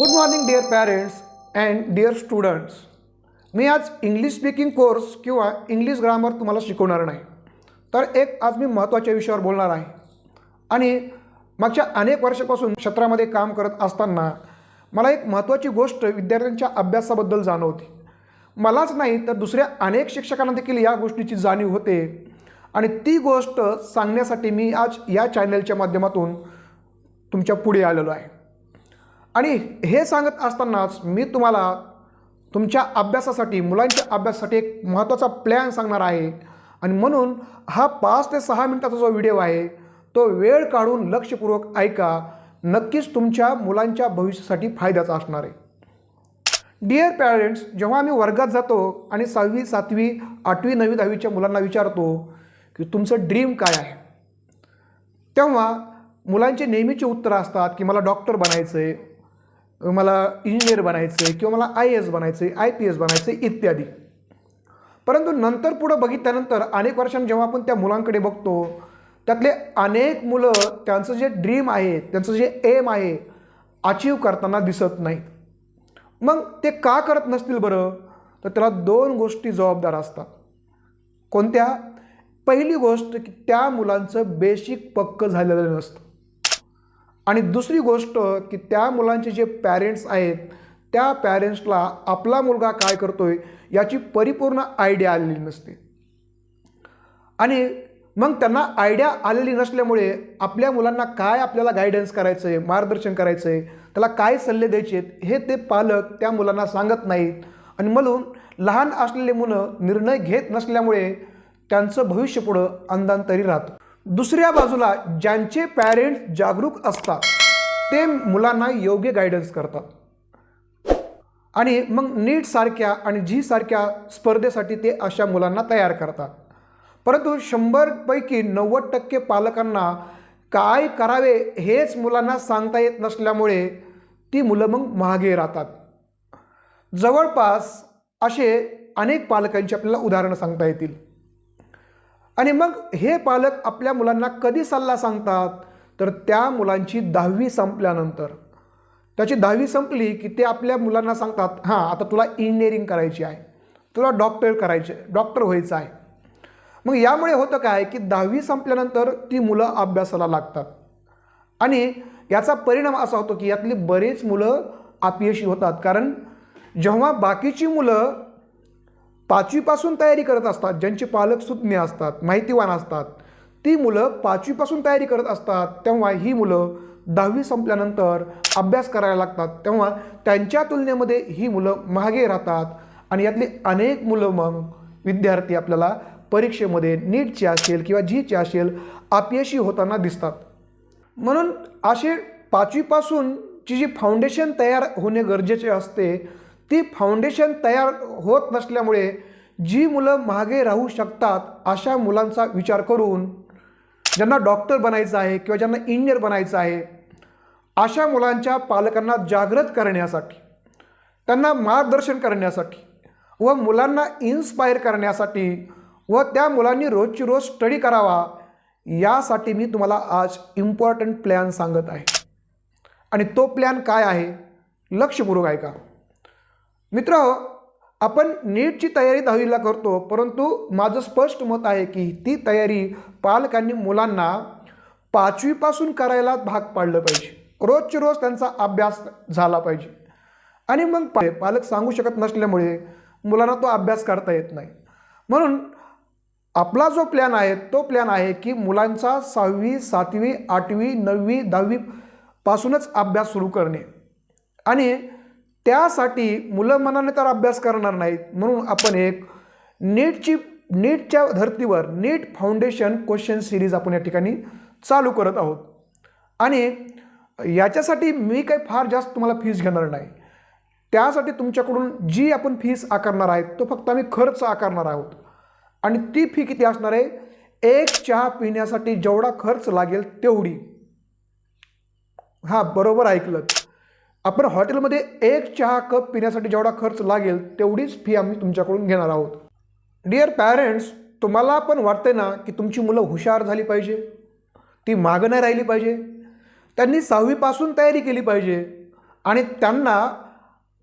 Good morning dear parents and dear students मी आज English speaking course किंवा English grammar तुम्हाला शिकवणार नाही. तर एक आज मी महत्त्वाच्या विषयावर बोलणार आहे. आणि मागच्या अनेक वर्षापासून क्षेत्रामध्ये काम करत असताना मला एक महत्त्वाची गोष्ट विद्यार्थ्यांच्या अभ्यासाबद्दल जाणवते. मलाच नाही तर दुसऱ्या अनेक शिक्षकांना देखील या गोष्टीची जाणीव होते. आणि ती गोष्ट सांगण्यासाठी मी आज या चॅनलच्या माध्यमातून तुमच्यापुढे आलेलो आहे. आणि हे सांगत असतानाच मी तुम्हाला तुमच्या अभ्यासासाठी मुलांच्या अभ्यासासाठी एक महत्त्वाचा प्लॅन सांगणार आहे. आणि म्हणून हा पाच ते सहा मिनटाचा जो व्हिडिओ आहे तो वेळ काढून लक्षपूर्वक ऐका. नक्कीच तुमच्या मुलांच्या भविष्यासाठी फायद्याचा असणार आहे. डिअर पॅरेंट्स जेव्हा आम्ही वर्गात जातो आणि सहावी सातवी आठवी नववी दहावीच्या मुलांना विचारतो की तुमचं ड्रीम काय आहे? तेव्हा मुलांचे नेहमीचे उत्तरं असतात की मला डॉक्टर बनायचं आहे मला इंजिनियर बनायचं आहे किंवा मला आय एस बनायचं आहे आय पी एस बनायचं आहे इत्यादी. परंतु नंतर पुढं बघितल्यानंतर अनेक वर्षांनी जेव्हा आपण त्या मुलांकडे बघतो त्यातले अनेक मुलं त्यांचं जे ड्रीम आहे त्यांचं जे एम आहे अचीव करताना दिसत नाहीत. मग ते का करत नसतील बरं? तर त्याला दोन गोष्टी जबाबदार असतात. कोणत्या? पहिली गोष्ट की त्या मुलांचं बेसिक पक्क झालेलं नसतं. आणि दुसरी गोष्ट की त्या मुलांचे जे पॅरेंट्स आहेत त्या पॅरेंट्सला आपला मुलगा काय करतोय याची परिपूर्ण आयडिया आलेली नसते. आणि मग त्यांना आयडिया आलेली नसल्यामुळे आपल्या मुलांना काय आपल्याला गायडन्स करायचं आहे मार्गदर्शन करायचं आहे त्याला काय सल्ले द्यायचे आहेत हे ते पालक त्या मुलांना सांगत नाहीत. आणि म्हणून लहान असलेले मुलं निर्णय घेत नसल्यामुळे त्यांचं भविष्य पुढं अंधांतरी राहतं. दुसऱ्या बाजूला ज्यांचे पॅरेंट्स जागरूक असतात ते मुलांना योग्य गायडन्स करतात. आणि मग नीट सारख्या आणि जी सारख्या स्पर्धेसाठी ते अशा मुलांना तयार करतात. परंतु शंभरपैकी नव्वद टक्के पालकांना काय करावे हेच मुलांना सांगता येत नसल्यामुळे ती मुलं मग मागे राहतात. जवळपास असे अनेक पालकांची आपल्याला उदाहरणं सांगता येतील. आणि मग हे पालक आपल्या मुलांना कधी सल्ला सांगतात? तर त्या मुलांची दहावी संपल्यानंतर. त्याची दहावी संपली की ते आपल्या मुलांना सांगतात हां आता तुला इंजिनिअरिंग करायची आहे. तुला डॉक्टर करायचे डॉक्टर व्हायचं आहे. मग यामुळे होतं काय की दहावी संपल्यानंतर ती मुलं अभ्यासाला लागतात. आणि याचा परिणाम असा होतो की यातली बरेच मुलं अपयशी होतात. कारण जेव्हा बाकीची मुलं पाचवीपासून तयारी करत असतात ज्यांचे पालक सुज्ञ असतात माहितीवान असतात. ती मुलं पाचवीपासून तयारी करत असतात तेव्हा ही मुलं दहावी संपल्यानंतर अभ्यास करायला लागतात. तेव्हा त्यांच्या तुलनेमध्ये ही मुलं मागे राहतात आणि यातली अनेक मुलं मग विद्यार्थी आपल्याला परीक्षेमध्ये नीटची असेल किंवा जीची असेल अपयशी होताना दिसतात. म्हणून असे पाचवीपासूनची जी फाउंडेशन तयार होणे गरजेचे असते ती फाउंडेशन तयार होत नसल्यामुळे जी मुलं मागे राहू शकतात अशा मुलांचा विचार करून ज्यांना डॉक्टर बनायचं आहे किंवा ज्यांना इंजिनियर बनायचं आहे अशा मुलांच्या पालकांना जागृत करण्यासाठी त्यांना मार्गदर्शन करण्यासाठी व मुलांना इन्स्पायर करण्यासाठी व त्या मुलांनी रोजची रोज स्टडी करावा यासाठी मी तुम्हाला आज इम्पॉर्टंट प्लॅन सांगत आहे. आणि तो प्लॅन काय आहे? लक्षपूर्वक ऐका. मित्र आपण नीटची तयारी दहावीला करतो परंतु माझं स्पष्ट मत आहे की ती तयारी पालकांनी मुलांना पाचवीपासून करायला भाग पाडलं पाहिजे. रोजचे रोज त्यांचा अभ्यास झाला पाहिजे. आणि मग पालक सांगू शकत नसल्यामुळे मुलांना तो अभ्यास करता येत नाही. म्हणून आपला जो प्लॅन आहे तो प्लॅन आहे की मुलांचा सहावी सातवी आठवी नववी दहावीपासूनच अभ्यास सुरू करणे. आणि त्यासाठी मुलं मनाने तर अभ्यास करणार नाहीत. म्हणून आपण एक नीटची नीटच्या धर्तीवर नीट फाउंडेशन क्वेश्चन सिरीज आपण या ठिकाणी चालू करत आहोत. आणि याच्यासाठी मी काही फार जास्त तुम्हाला फीस घेणार नाही. त्यासाठी तुमच्याकडून जी आपण फीस आकारणार आहेत तो फक्त आम्ही खर्च आकारणार आहोत. आणि ती फी किती असणार आहे? एक चहा पिण्यासाठी जेवढा खर्च लागेल तेवढी. हां बरोबर ऐकलं आपण हॉटेलमध्ये एक चहा कप पिण्यासाठी जेवढा खर्च लागेल तेवढीच फी आम्ही तुमच्याकडून घेणार आहोत. डिअर पॅरेंट्स तुम्हाला पण वाटते ना की तुमची मुलं हुशार झाली पाहिजे? ती मागं नाही राहिली पाहिजे? त्यांनी सहावीपासून तयारी केली पाहिजे. आणि त्यांना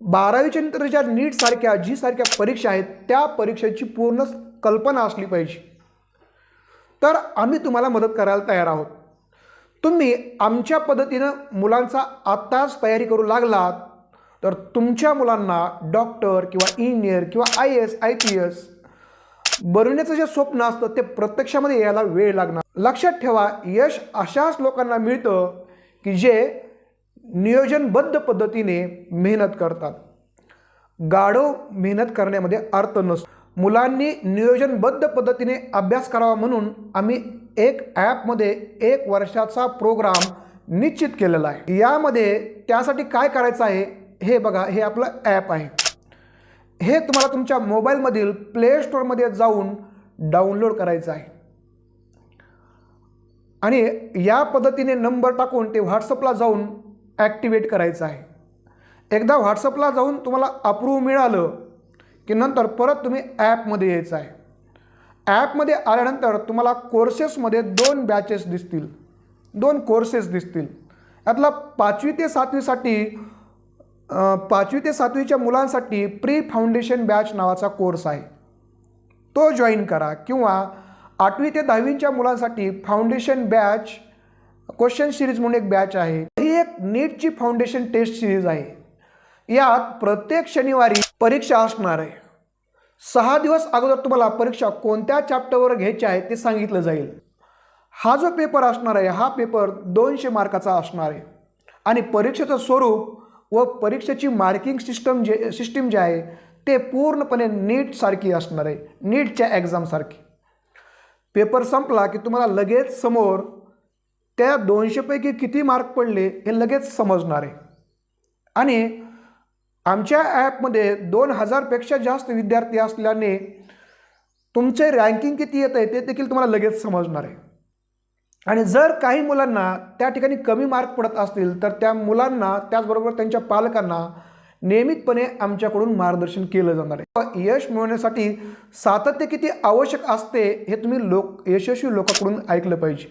बारावीच्या नंतर ज्या नीटसारख्या जी सारख्या परीक्षा आहेत त्या परीक्षेची पूर्ण कल्पना असली पाहिजे. तर आम्ही तुम्हाला मदत करायला तयार आहोत. तुम्ही आमच्या पद्धतीनं मुलांचा आत्ताच तयारी करू लागलात तर तुमच्या मुलांना डॉक्टर किंवा इंजिनियर किंवा I S I P S बनवण्याचं जे स्वप्न असतं ते प्रत्यक्षामध्ये यायला वेळ लागणार. लक्षात ठेवा यश अशाच लोकांना मिळतं की जे नियोजनबद्ध पद्धतीने मेहनत करतात. गाढव मेहनत करण्यामध्ये अर्थ नसतो. मुलांनी नियोजनबद्ध पद्धतीने अभ्यास करावा म्हणून आम्ही एक ॲपमध्ये एक वर्षाचा प्रोग्राम निश्चित केलेला आहे. यामध्ये त्यासाठी काय करायचं आहे हे बघा हे आपलं ॲप आहे. हे तुम्हाला तुमच्या मोबाईलमधील प्ले स्टोअरमध्ये जाऊन डाउनलोड करायचं आहे. आणि या पद्धतीने नंबर टाकून ते व्हॉट्सअपला जाऊन ॲक्टिवेट करायचं आहे. एकदा व्हॉट्सअपला जाऊन तुम्हाला अप्रूव्ह मिळालं की नंतर परत तुम्ही ॲपमध्ये यायचं आहे. ॲपमध्ये आल्यानंतर तुम्हाला कोर्सेसमध्ये दोन बॅचेस दिसतील. दोन कोर्सेस दिसतील. यातला पाचवी ते सातवीसाठी पाचवी ते सातवीच्या मुलांसाठी प्री फाउंडेशन बॅच नावाचा कोर्स आहे. तो जॉईन करा किंवा आठवी ते दहावीच्या मुलांसाठी फाउंडेशन बॅच क्वेश्चन सिरीज म्हणून एक बॅच आहे. ही एक नीटची फाउंडेशन टेस्ट सिरीज आहे. यात प्रत्येक शनिवारी परीक्षा असणार आहे. सहा दिवस अगोदर तुम्हाला परीक्षा कोणत्या चॅप्टरवर घ्यायची आहे ते सांगितलं जाईल. हा जो पेपर असणार आहे हा पेपर दोनशे मार्काचा असणार आहे. आणि परीक्षेचं स्वरूप व परीक्षेची मार्किंग सिस्टम जे सिस्टीम जे आहे ते पूर्णपणे नीटसारखी असणार आहे. नीटच्या एक्झामसारखी पेपर संपला की तुम्हाला लगेच समोर त्या दोनशेपैकी किती मार्क पडले हे लगेच समजणार आहे. आणि आमच्या ॲपमध्ये दोन हजारपेक्षा जास्त विद्यार्थी असल्याने तुमचे रँकिंग किती येत आहे ते देखील तुम्हाला लगेच समजणार आहे. आणि जर काही मुलांना त्या ठिकाणी कमी मार्क पडत असतील तर त्या मुलांना त्याचबरोबर त्यांच्या पालकांना नियमितपणे आमच्याकडून मार्गदर्शन केलं जाणार आहे. यश मिळवण्यासाठी सातत्य किती आवश्यक असते हे तुम्ही लोक यशस्वी लोकांकडून ऐकलं पाहिजे.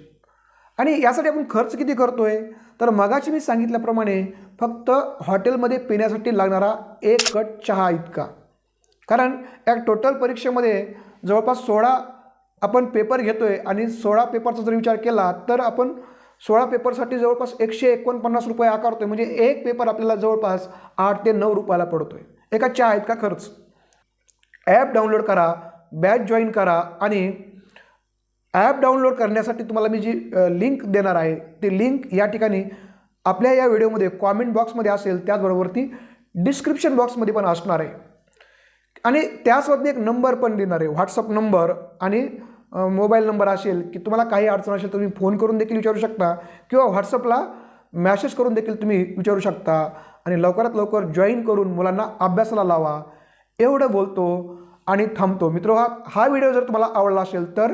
आणि यासाठी आपण खर्च किती करतोय? तर मगाशी मी सांगितल्याप्रमाणे फक्त हॉटेलमध्ये पिण्यासाठी लागणारा एक कट चहा इतका. कारण या टोटल परीक्षेमध्ये जवळपास सोळा आपण पेपर घेतोय आणि सोळा पेपरचा जर विचार केला तर आपण सोळा पेपरसाठी जवळपास एकशे एकोणपन्नास रुपये आकारतोय. म्हणजे एक पेपर आपल्याला जवळपास आठ ते नऊ रुपयाला पडतोय. एका चहा इतका खर्च. ॲप डाउनलोड करा बॅच जॉईन करा आणि ॲप डाउनलोड करण्यासाठी तुम्हाला मी जी लिंक देणार आहे ती लिंक या ठिकाणी आपल्या या व्हिडिओमध्ये कॉमेंट बॉक्समध्ये असेल त्याचबरोबर ती डिस्क्रिप्शन बॉक्समध्ये पण असणार आहे. आणि त्यासोबत एक नंबर पण देणार आहे व्हॉट्सअप नंबर आणि मोबाईल नंबर असेल की तुम्हाला काही अडचण असेल तुम्ही फोन करून देखील विचारू शकता किंवा व्हॉट्सअपला मॅसेज करून देखील तुम्ही विचारू शकता आणि लवकरात लवकर जॉईन करून मुलांना अभ्यासाला लावा. एवढं बोलतो आणि थांबतो. मित्र हा हा व्हिडिओ जर तुम्हाला आवडला असेल तर